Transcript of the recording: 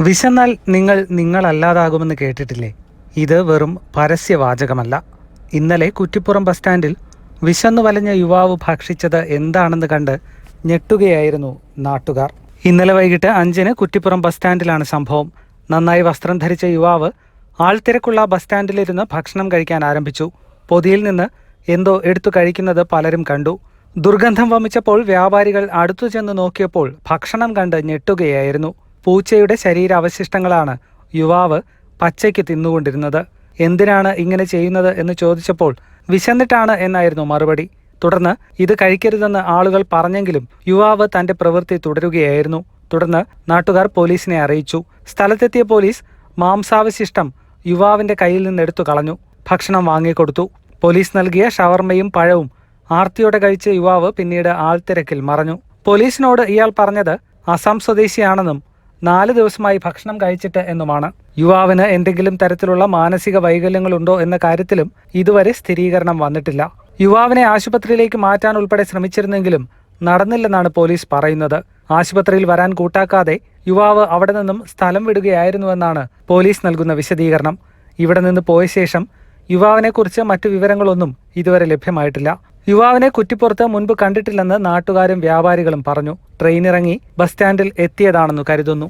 വിശന്നാൽ നിങ്ങൾ നിങ്ങളല്ലാതാകുമെന്ന് കേട്ടിട്ടില്ലേ? ഇത് വെറും പരസ്യവാചകമല്ല. ഇന്നലെ കുറ്റിപ്പുറം ബസ് സ്റ്റാൻഡിൽ വിശന്നു വലഞ്ഞ യുവാവ് ഭക്ഷിച്ചത് എന്താണെന്ന് കണ്ട് ഞെട്ടുകയായിരുന്നു നാട്ടുകാർ. ഇന്നലെ വൈകിട്ട് അഞ്ചിന് കുറ്റിപ്പുറം ബസ് സ്റ്റാൻഡിലാണ് സംഭവം. നന്നായി വസ്ത്രം ധരിച്ച യുവാവ് ആൾത്തിരക്കുള്ള ബസ് സ്റ്റാൻഡിലിരുന്ന് ഭക്ഷണം കഴിക്കാൻ ആരംഭിച്ചു. പൊതിയിൽ നിന്ന് എന്തോ എടുത്തു കഴിക്കുന്നത് പലരും കണ്ടു. ദുർഗന്ധം വമിച്ചപ്പോൾ വ്യാപാരികൾ അടുത്തു ചെന്ന് നോക്കിയപ്പോൾ ഭക്ഷണം കണ്ട് ഞെട്ടുകയായിരുന്നു. പൂച്ചയുടെ ശരീരാവശിഷ്ടങ്ങളാണ്. യുവാവ് പച്ചയ്ക്ക് തിന്നുകൊണ്ടിരുന്നത്. എന്തിനാണ് ഇങ്ങനെ ചെയ്യുന്നത് എന്ന് ചോദിച്ചപ്പോൾ വിശന്നിട്ടാണ് എന്നായിരുന്നു മറുപടി. തുടർന്ന് ഇത് കഴിക്കരുതെന്ന് ആളുകൾ പറഞ്ഞെങ്കിലും യുവാവ് തന്റെ പ്രവൃത്തി തുടരുകയായിരുന്നു. തുടർന്ന് നാട്ടുകാർ പോലീസിനെ അറിയിച്ചു. സ്ഥലത്തെത്തിയ പോലീസ് മാംസാവശിഷ്ടം യുവാവിന്റെ കയ്യിൽ നിന്ന് എടുത്തു കളഞ്ഞു. ഭക്ഷണം വാങ്ങിക്കൊടുത്തു. പോലീസ് നൽകിയ ഷവർമയും പഴവും ആർത്തിയോടെ കഴിച്ച യുവാവ് പിന്നീട് ആൾത്തിരക്കിൽ മറഞ്ഞു. പോലീസിനോട് ഇയാൾ പറഞ്ഞത് അസം സ്വദേശിയാണെന്നും നാല് ദിവസമായി ഭക്ഷണം കഴിച്ചിട്ട് എന്നുമാണ്. യുവാവിന് എന്തെങ്കിലും തരത്തിലുള്ള മാനസിക വൈകല്യങ്ങൾ ഉണ്ടോ എന്ന കാര്യത്തിലും ഇതുവരെ സ്ഥിരീകരണം വന്നിട്ടില്ല. യുവാവിനെ ആശുപത്രിയിലേക്ക് മാറ്റാൻ ഉൾപ്പെടെ ശ്രമിച്ചിരുന്നെങ്കിലും നടന്നില്ലെന്നാണ് പോലീസ് പറയുന്നത്. ആശുപത്രിയിൽ വരാൻ കൂട്ടാക്കാതെ യുവാവ് അവിടെ നിന്നും സ്ഥലം വിടുകയായിരുന്നുവെന്നാണ് പോലീസ് നൽകുന്ന വിശദീകരണം. ഇവിടെ നിന്ന് പോയ ശേഷം യുവാവിനെക്കുറിച്ച് മറ്റു വിവരങ്ങളൊന്നും ഇതുവരെ ലഭ്യമായിട്ടില്ല. യുവാവിനെ കുറ്റിപ്പുറത്ത് മുൻപ് കണ്ടിട്ടില്ലെന്ന് നാട്ടുകാരും വ്യാപാരികളും പറഞ്ഞു. ട്രെയിനിറങ്ങി ബസ് സ്റ്റാൻഡിൽ എത്തിയതാണെന്ന് കരുതുന്നു.